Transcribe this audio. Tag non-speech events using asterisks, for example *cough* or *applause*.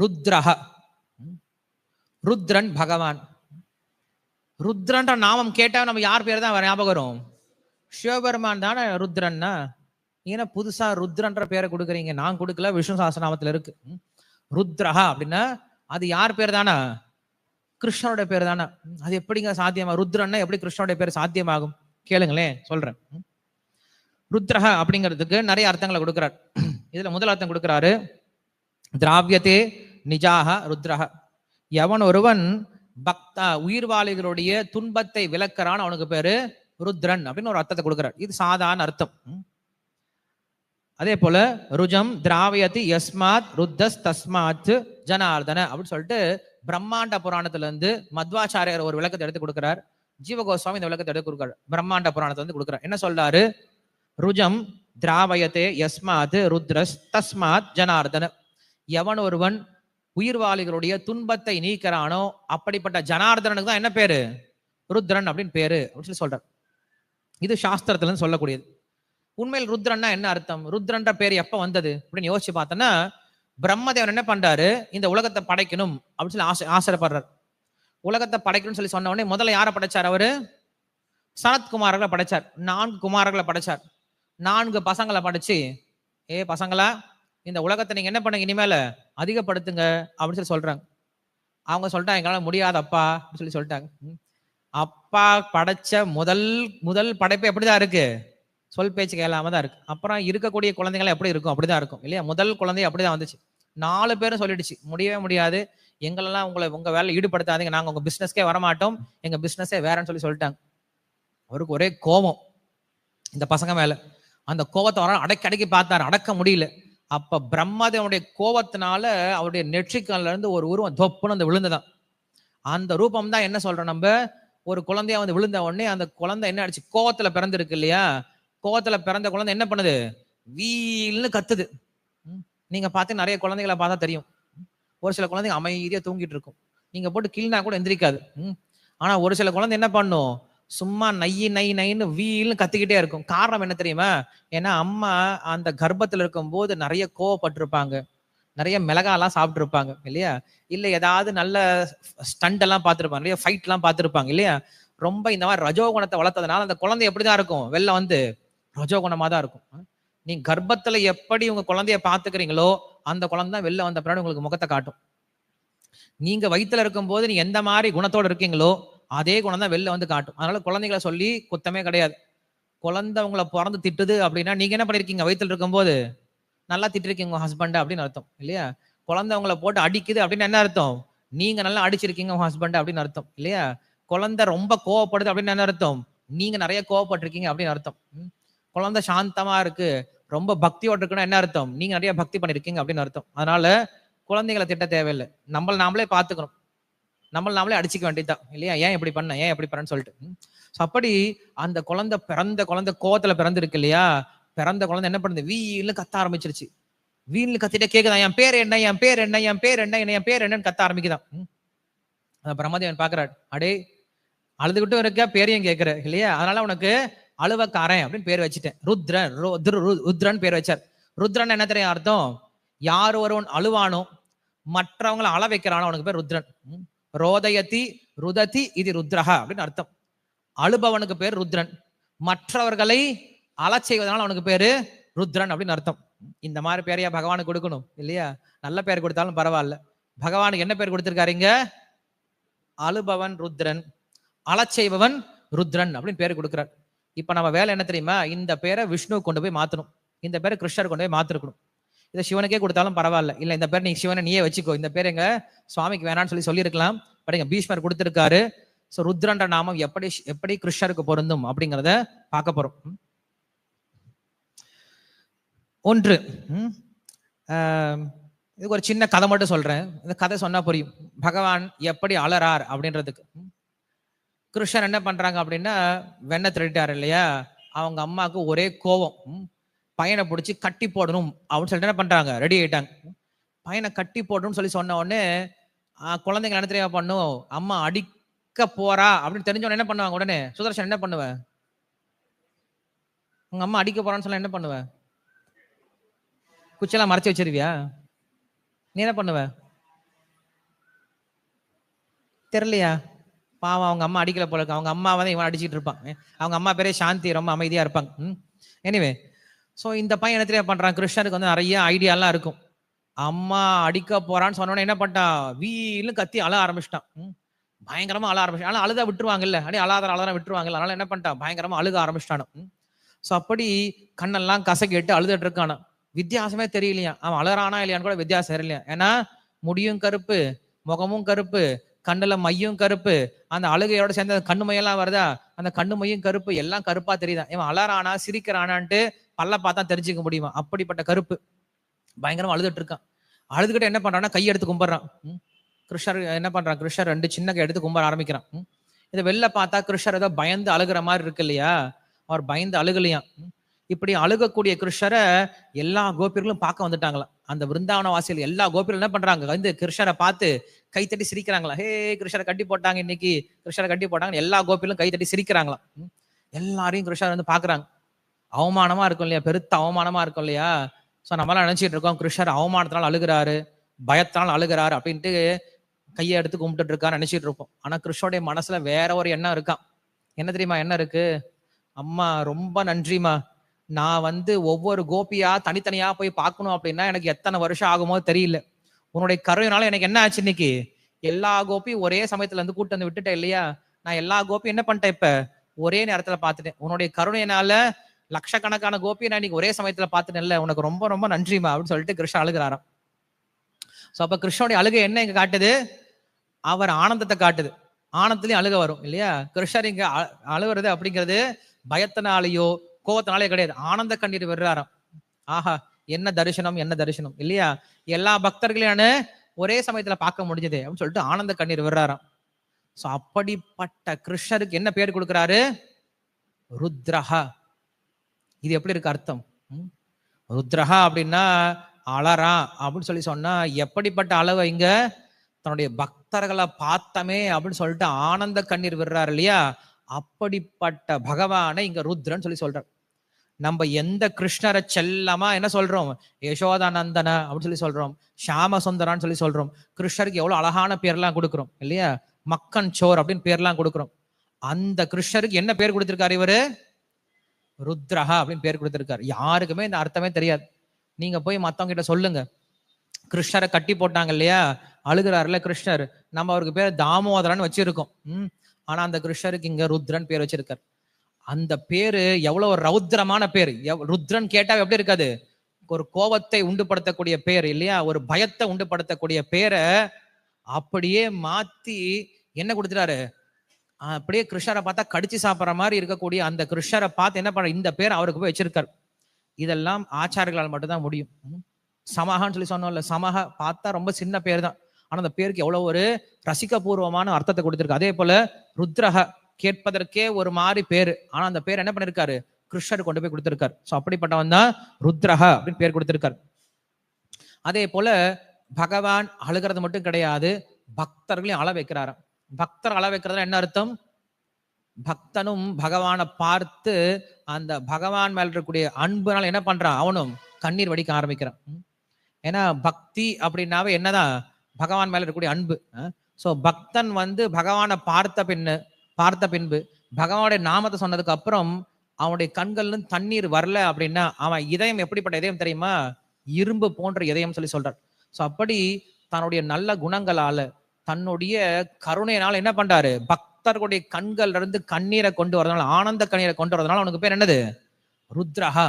ருத்ரஹ. ருத்ரன் பகவான். ருத்ரன்ற நாமம் கேட்டா நம்ம யார் பேர் தான் ஞாபகம் வரும்? சிவபெருமான் தானே ருத்ரன்னா? ஏன்னா புதுசா ருத்ரன்ற பேரை கொடுக்குறீங்க. நான் கொடுக்கல விஷ்ணு சாஸ்திரநாமத்துல இருக்கு. ருத்ரஹா அப்படின்னா அது யார் பேர் தானே? கிருஷ்ணனுடைய பேர் தானே? அது எப்படிங்க சாத்தியமா? ருத்ரன்னா எப்படி கிருஷ்ணனுடைய பேர் சாத்தியமாகும்? கேளுங்களேன் சொல்றேன். ருத்ரஹ அப்படிங்கிறதுக்கு நிறைய அர்த்தங்களை கொடுக்குறார். *clears throat* இதுல முதல் அர்த்தம் கொடுக்குறாரு திராவியத்தே நிஜாக ருத்ரஹ எவன் ஒருவன் பக்தா உயிர்வாளிகளுடைய துன்பத்தை விளக்குறான் அவனுக்கு பேரு ருத்ரன் அப்படின்னு ஒரு அர்த்தத்தை கொடுக்கிறார். இது சாதாரண அர்த்தம். அதே போல ருஜம் திராவியதி யஸ்மாத் ருத்தஸ் தஸ்மாத் ஜனார்தன அப்படின்னு சொல்லிட்டு பிரம்மாண்ட புராணத்துல இருந்து மத்வாச்சாரியர் ஒரு விளக்கத்தை எடுத்து கொடுக்கிறார். ஜீவகோஸ்வாமி இந்த விளக்கத்தை எடுத்து கொடுக்கிறார். பிரம்மாண்ட புராணத்தை வந்து கொடுக்கிறார். என்ன சொல்றாரு? ருஜம் திராவயத்தே யஸ்மாத் ருத்ரஸ் தஸ்மாத் ஜனார்தன. எவன் ஒருவன் உயிர்வாளிகளுடைய துன்பத்தை நீக்கிறானோ அப்படிப்பட்ட ஜனார்தனனுக்கு தான் என்ன பேரு? ருத்ரன் அப்படின்னு பேரு அப்படின்னு சொல்லி சொல்றார். இது சாஸ்திரத்துல சொல்லக்கூடியது. உண்மையில் ருத்ரன்னா என்ன அர்த்தம்? ருத்ரன்ற பேர் எப்ப வந்தது? அப்படின்னு யோசிச்சு பார்த்தோன்னா பிரம்மதேவன் என்ன பண்றாரு? இந்த உலகத்தை படைக்கணும் அப்படின்னு சொல்லி ஆசை ஆசைப்படுறார். உலகத்தை படைக்கணும்னு சொல்லி சொன்ன உடனே முதல்ல யாரை படைச்சார் அவரு? சனத்குமாரர்களை படைச்சார். நான்கு குமாரர்களை படைச்சார். நான்கு பசங்களை படைச்சு ஏ பசங்களா? இந்த உலகத்தை நீங்க என்ன பண்ணுங்க? இனிமேல அதிகப்படுத்துங்க அப்படின்னு சொல்லி சொல்றாங்க. அவங்க சொல்லிட்டாங்க எங்களால் முடியாது அப்பா அப்படின்னு சொல்லி சொல்லிட்டாங்க. அப்பா படைச்ச முதல் முதல் படைப்பு எப்படிதான் இருக்கு? சொல் பேச்சு கேளாம தான் இருக்கு. அப்புறம் இருக்கக்கூடிய குழந்தைகள் எப்படி இருக்கும்? அப்படிதான் இருக்கும் இல்லையா? முதல் குழந்தை அப்படிதான் வந்துச்சு. நாலு பேரும் சொல்லிடுச்சு முடியவே முடியாது. எங்களெல்லாம் உங்களை உங்க வேலை ஈடுபடுத்தாதீங்க. நாங்க உங்க பிசினஸ்க்கே வரமாட்டோம். எங்க பிசினஸே வேறன்னு சொல்லி சொல்லிட்டாங்க. அவருக்கு ஒரே கோபம். இந்த பசங்க மேல. அந்த கோபத்தை வர அடக்கி அடக்கி பார்த்தாரு. அடக்க முடியல. அப்ப பிரம்மதேவனுடைய கோபத்தினால அவருடைய நெற்றிக்கல்ல இருந்து ஒரு உருவம் தொப்புன்னு அந்த விழுந்ததான் அந்த ரூபம் தான் என்ன சொல்றோம் நம்ம? ஒரு குழந்தைய வந்து விழுந்த உடனே அந்த குழந்தை என்ன ஆயிடுச்சு? கோவத்துல பிறந்திருக்கு இல்லையா? கோவத்துல பிறந்த குழந்தை என்ன பண்ணுது? வீல்னு கத்துது. நீங்க பார்த்து நிறைய குழந்தைகளை பார்த்தா தெரியும். ஒரு சில குழந்தைங்க அமைதியா தூங்கிட்டு இருக்கும். நீங்க போட்டு கிள்னா கூட எந்திரிக்காது. ம். ஆனா ஒரு சில குழந்தை என்ன பண்ணும்? சும்மா நையி நை நைன்னு வீல்னு கத்திக்கிட்டே இருக்கும். காரணம் என்ன தெரியுமா? ஏன்னா அம்மா அந்த கர்ப்பத்துல இருக்கும்போது நிறைய கோவப்பட்டிருப்பாங்க. நிறைய மிளகாலாம் சாப்பிட்ருப்பாங்க இல்லையா? இல்ல ஏதாவது நல்ல ஸ்டண்ட் எல்லாம் பார்த்துருப்பாங்க இல்லையா? ஃபைட் எல்லாம் இல்லையா? ரொம்ப இந்த மாதிரி ரஜோகுணத்தை வளர்த்ததுனால அந்த குழந்தை எப்படிதான் இருக்கும்? வெளில வந்து ரஜோகுணமா தான் இருக்கும் நீ கர்ப்பத்துல எப்படி உங்க குழந்தைய பாத்துக்கிறீங்களோ அந்த குழந்தை தான் வெளில வந்த பின்னாடி உங்களுக்கு முகத்தை காட்டும். நீங்க இருக்கும் இருக்கும்போது நீ எந்த மாதிரி குணத்தோட இருக்கீங்களோ அதே குணம் தான் வெளில வந்து காட்டும். அதனால குழந்தைகளை சொல்லி குத்தமே கிடையாது. குழந்தை உங்களை பிறந்து திட்டுது அப்படின்னா நீங்க என்ன பண்ணிருக்கீங்க? வயிற்றுல இருக்கும்போது நல்லா திட்டிருக்கீங்க உங்க ஹஸ்பண்ட் அப்படின்னு அர்த்தம் இல்லையா? குழந்தை உங்களை போட்டு அடிக்குது அப்படின்னு என்ன அர்த்தம்? நீங்க நல்லா அடிச்சிருக்கீங்க உங்க ஹஸ்பண்ட் அப்படின்னு அர்த்தம் இல்லையா? குழந்தை ரொம்ப கோவப்படுது அப்படின்னு என்ன அர்த்தம்? நீங்க நிறைய கோவப்பட்டிருக்கீங்க அப்படின்னு அர்த்தம். குழந்தை சாந்தமா இருக்கு ரொம்ப பக்தியோட இருக்குன்னா என்ன அர்த்தம்? நீங்க நிறைய பக்தி பண்ணிருக்கீங்க அப்படின்னு அர்த்தம். அதனால குழந்தைகளை திட்ட தேவையில்லை. நம்மள நாமளே பாத்துக்கணும் நம்மள நாமளே அடிச்சுக்க வேண்டியதுதான். இல்லையா? ஏன் இப்படி பண்ண? ஏன் இப்படி பண்ணன்னு சொல்லிட்டு. ஸோ அப்படி அந்த குழந்தை பிறந்த குழந்தை கோவத்துல பிறந்திருக்கு இல்லையா? பிறந்த குழந்தை என்ன பண்ணுது? வீல்னு கத்த ஆரம்பிச்சிருச்சு. வீல்னு கத்திட்டே கேக்குதான் என் பேர் என்ன? என் பேர் என்ன? என் பேர் என்ன? என்ன? என் பேர் என்னன்னு கத்த ஆரம்பிக்குதான். ம். பிரம்மதேவன் பாக்குறாரு. அடே அழுதுகிட்டும் இருக்க பேரையும் கேட்கிற இல்லையா? அதனால உனக்கு அழுவக்காரன் அப்படின்னு பேர் வச்சுட்டேன். ருத்ரன் ருத்ரன் பேர் வச்சார். ருத்ரன் என்ன தெரியும் அர்த்தம்? யார் ஒருவன் அழுவானோ மற்றவங்களை அள வைக்கிறானோ அவனுக்கு பேர் ருத்ரன். ம். ரோதயதி ருததி இது ருத்ரஹா அப்படின்னு அர்த்தம். அழுபவனுக்கு பேர் ருத்ரன். மற்றவர்களை அலச்செய்வதனால் அவனுக்கு பேரு ருத்ரன் அப்படின்னு அர்த்தம். இந்த மாதிரி பேரையா பகவானுக்கு கொடுக்கணும் இல்லையா? நல்ல பேர் கொடுத்தாலும் பரவாயில்ல. பகவானுக்கு என்ன பேர் கொடுத்துருக்காருங்க அழுபவன் ருத்ரன். அலச்செய்பவன் ருத்ரன் அப்படின்னு பேர் கொடுக்குறார். இப்ப நம்ம வேலை என்ன தெரியுமா? இந்த பேரை விஷ்ணு கொண்டு போய் மாத்தணும். இந்த பேரை கிருஷ்ணர் கொண்டு போய் மாத்திருக்கணும். இதை சிவனுக்கே கொடுத்தாலும் பரவாயில்ல. இல்லை இந்த பேர் நீ சிவனை நீயே வச்சுக்கோ. இந்த பேர் எங்க சுவாமிக்கு வேணான்னு சொல்லி சொல்லியிருக்கலாம். பட் எங்க பீஷ்மர் கொடுத்துருக்காரு. ஸோ ருத்ரன்ற நாமம் எப்படி எப்படி கிருஷ்ணருக்கு பொருந்தும் அப்படிங்கிறத பார்க்க போறோம். ஒன்று இதுக்கு ஒரு சின்ன கதை மட்டும் சொல்றேன். இந்த கதை சொன்னா புரியும். பகவான் எப்படி அலறார் அப்படின்றதுக்கு. கிருஷ்ணர் என்ன பண்றாங்க அப்படின்னா வெண்ணெய் திருடிட்டார் இல்லையா? அவங்க அம்மாவுக்கு ஒரே கோவம் ம். பையனை பிடிச்சி கட்டி போடணும். அப்படின்னு சொல்லிட்டு என்ன பண்றாங்க. ரெடி ஆயிட்டாங்க. பையனை கட்டி போடணும்னு சொல்லி சொன்ன உடனே குழந்தைங்க என்ன பண்ணும்? அம்மா அடிக்க போறா. அப்படின்னு தெரிஞ்ச என்ன பண்ணுவாங்க உடனே? சுதர்ஷன் என்ன பண்ணுவ? உங்க அம்மா அடிக்க போறான்னு சொல்ல என்ன பண்ணுவ? குச்செல்லாம் மறைச்சு வச்சிருவியா? நீ என்ன பண்ணுவ? தெரியலையா. பாவம் அவங்க அம்மா அடிக்கல போல இருக்கு. அவங்க அம்மா வந்து இவன் அடிச்சிட்டு இருப்பான். அவங்க அம்மா பேரே சாந்தி ரொம்ப அமைதியா இருப்பாங்க. எனிவே ஸோ இந்த பையன் என்ன தெரியும் பண்றான்? கிருஷ்ணருக்கு வந்து நிறைய ஐடியாலாம் இருக்கும். அம்மா அடிக்க போறான்னு சொன்னோடனே என்ன பண்ணிட்டான் வீலும் கத்தி அழ ஆரம்பிச்சிட்டான். ம். பயங்கரமா அழ ஆரம்பிச்சான். ஆனால் அழுதா விட்டுருவாங்கல்ல. அப்படியே அழாத அழகார விட்டுருவாங்கல்ல. அதனால என்ன பண்ணிட்டான் பயங்கரமா அழுக ஆரம்பிச்சிட்டானு. ஸோ அப்படி கண்ணெல்லாம் கசக்கிட்டு அழுதுட்டு இருக்கானா. வித்தியாசமே தெரியலையா? அவன் அழறானா இல்லையான்னு கூட வித்தியாசம் தெரியலையா? ஏன்னா முடியும் கருப்பு முகமும் கருப்பு கண்ணுல மையும் கருப்பு அந்த அழுகையோட சேர்ந்து அந்த கண்ணு மையெல்லாம் வருதா? அந்த கண்ணு மையும் கருப்பு எல்லாம் கருப்பா தெரியுதா? இவன் அலறானா சிரிக்கிறானான்ட்டு பல்ல பார்த்தா தெரிஞ்சுக்க முடியுமா? அப்படிப்பட்ட கருப்பு. பயங்கரமா அழுதுட்டு இருக்கான். அழுதுகிட்டு என்ன பண்றான்னா கை எடுத்து கும்பிட்றான். கிருஷ்ணர் என்ன பண்றான்? கிருஷ்ணர் ரெண்டு சின்ன கை எடுத்து கும்பிட ஆரம்பிக்கிறான். இதை வெளில பார்த்தா கிருஷ்ணர் ஏதோ பயந்து அழுகிற மாதிரி இருக்கு இல்லையா? அவர் பயந்து அழுகலையாம். ம். இப்படி அழுகக்கூடிய கிருஷ்ணரை எல்லா கோபியர்களும் பார்க்க வந்துட்டாங்களாம். அந்த விருந்தாவன வாசிகள் எல்லா கோபியர்களும் என்ன பண்றாங்க? வந்து கிருஷ்ணரை பார்த்து கைத்தட்டி சிரிக்கிறாங்களா ஹே கிருஷ்ணரை கட்டி போட்டாங்க இன்னைக்கு. கிருஷ்ணரை கட்டி போட்டாங்க எல்லா கோபியர்களும் கைத்தட்டி சிரிக்கிறாங்களாம். எல்லாரையும் கிருஷ்ணர் வந்து பாக்குறாங்க அவமானமா இருக்கும் இல்லையா? பெருத்த அவமானமா இருக்கும் இல்லையா? ஸோ நம்மளாம் நினைச்சிட்டு இருக்கோம் கிருஷ்ணர் அவமானத்தினால் அழுகிறாரு பயத்தினால் அழுகிறாரு அப்படின்ட்டு கையை எடுத்து கும்பிட்டுட்டு இருக்கான்னு நினைச்சிட்டு இருப்போம். ஆனா கிருஷ்ணோடைய மனசுல வேற ஒரு எண்ணம் இருக்கான் என்ன தெரியுமா என்ன இருக்கு? அம்மா ரொம்ப நன்றிமா நான் வந்து ஒவ்வொரு கோபியா தனித்தனியா போய் பார்க்கணும் அப்படின்னா எனக்கு எத்தனை வருஷம் ஆகுமோ தெரியல. உன்னுடைய கருவினால எனக்கு என்ன ஆச்சு இன்னைக்கு? எல்லா கோபியும் ஒரே சமயத்துல இருந்து கூட்டு வந்து விட்டுட்டேன் இல்லையா? நான் எல்லா கோபியும் என்ன பண்ணிட்டேன் இப்ப? ஒரே நேரத்துல பார்த்துட்டேன். உன்னுடைய கருணையினால லட்சக்கணக்கான கோபியை நான் இன்னைக்கு ஒரே சமயத்துல பார்த்துட்டேன்ல உனக்கு ரொம்ப ரொம்ப நன்றிமா அப்படின்னு சொல்லிட்டு கிருஷ்ணன் அழுகிறாராம். ஸோ அப்போ கிருஷ்ணனுடைய அழுகை என்ன இங்க காட்டுது? அவர் ஆனந்தத்தை காட்டுது. ஆனந்தத்துலேயும் அழுக வரும் இல்லையா? கிருஷ்ணர் இங்க அ- அழுகுறது அப்படிங்கிறது பயத்தினாலேயோ கோவத்தினாலே கிடையாது. ஆனந்த கண்ணீர் விடுறாராம். ஆஹா என்ன தரிசனம் என்ன தரிசனம் இல்லையா? எல்லா பக்தர்களையான ஒரே சமயத்துல பார்க்க முடிஞ்சது அப்படின்னு சொல்லிட்டு ஆனந்த கண்ணீர் விடுறாராம். ஸோ அப்படிப்பட்ட கிருஷ்ணருக்கு என்ன பேர் கொடுக்குறாரு? ருத்ரஹா. இது எப்படி இருக்கு அர்த்தம்? ம்? ருத்ரஹா அப்படின்னா அலறா அப்படின்னு சொல்லி சொன்னா எப்படிப்பட்ட அளவை இங்க தன்னுடைய பக்தர்களை பார்த்தமே அப்படின்னு சொல்லிட்டு ஆனந்த கண்ணீர் விடுறாரு இல்லையா? அப்படிப்பட்ட பகவானை இங்க ருத்ரன் சொல்லி சொல்றார். நம்ம எந்த கிருஷ்ணரை செல்லமா என்ன சொல்றோம்? யசோதானந்தன அப்படின்னு சொல்லி சொல்றோம். ஷாம சுந்தரான்னு சொல்லி சொல்றோம். கிருஷ்ணருக்கு எவ்வளவு அழகான பேர்லாம் கொடுக்குறோம் இல்லையா? மக்கன் சோர் அப்படின்னு பேர்லாம் கொடுக்குறோம். அந்த கிருஷ்ணருக்கு என்ன பேர் கொடுத்திருக்காரு இவரு? ருத்ரஹா அப்படின்னு பேர் கொடுத்துருக்காரு. யாருக்குமே இந்த அர்த்தமே தெரியாது. நீங்க போய் மத்தவங்க கிட்ட சொல்லுங்க. கிருஷ்ணரை கட்டி போட்டாங்க இல்லையா? அழுகிறாருல கிருஷ்ணர். நம்ம அவருக்கு பேர் தாமோதரன் வச்சிருக்கோம். ம். ஆனா அந்த கிருஷ்ணருக்கு இங்க ருத்ரன் பேர் வச்சிருக்காரு. அந்த பேரு எவ்வளவு ஒரு ரௌத்ரமான பேர். எவ்- ருத்ரன் கேட்டா எப்படி இருக்காது? ஒரு கோபத்தை உண்டுபடுத்தக்கூடிய பேர் இல்லையா? ஒரு பயத்தை உண்டுபடுத்தக்கூடிய பேரை அப்படியே மாத்தி என்ன கொடுத்துட்டாரு? அப்படியே கிருஷ்ணரை பார்த்தா கடிச்சு சாப்பிட்ற மாதிரி இருக்கக்கூடிய அந்த கிருஷ்ணரை பார்த்து என்ன பண்ண இந்த பேர் அவருக்கு போய் வச்சிருக்காரு. இதெல்லாம் ஆச்சாரர்களால் மட்டும்தான் முடியும். சமகான்னு சமஹான்னு சொல்லி சொன்னோம்ல சமஹ பார்த்தா ரொம்ப சின்ன பேர் தான் ஆனா அந்த பேருக்கு எவ்வளவு ஒரு ரசிகபூர்வமான அர்த்தத்தை கொடுத்துருக்கு. அதே போல ருத்ரஹ கேட்பதற்கே ஒரு மாதிரி பேர். ஆனா அந்த பேர் என்ன பண்ணிருக்காரு? கிருஷ்ணர் கொண்டு போய் கொடுத்திருக்காரு. ஸோ அப்படிப்பட்டவன் தான் ருத்ரஹ அப்படின்னு பேர் கொடுத்திருக்காரு. அதே போல பகவான் அழுகிறது மட்டும் கிடையாது பக்தர்களையும் அழ வைக்கிறாராம் பக்தர் அள வைக்கிறதுல என்ன அர்த்தம்? பக்தனும் பகவானை பார்த்து அந்த பகவான் மேல இருக்கக்கூடிய அன்புனால என்ன பண்றான்? அவனும் கண்ணீர் வடிக்க ஆரம்பிக்கிறான். ஏன்னா பக்தி அப்படின்னாவே என்னதான்? பகவான் மேல இருக்கக்கூடிய அன்பு. சோ பக்தன் வந்து பகவானை பார்த்த பின்னு பார்த்த பின்பு பகவானுடைய நாமத்தை சொன்னதுக்கு அப்புறம் அவனுடைய கண்கள்ல தண்ணீர் வரல அப்படின்னா அவன் இதயம் எப்படிப்பட்ட இதயம் தெரியுமா? இரும்பு போன்ற இதயம் சொல்லி சொல்றான் சோ அப்படி தன்னுடைய நல்ல குணங்களால தன்னுடைய கருணையினால் என்ன பண்றாரு? பக்தர்களுடைய கண்கள்ல இருந்து கண்ணீரை கொண்டு வரதுனால ஆனந்த கண்ணீரை கொண்டு வரதுனால அவனுக்கு பேர் என்னது? ருத்ரஹா.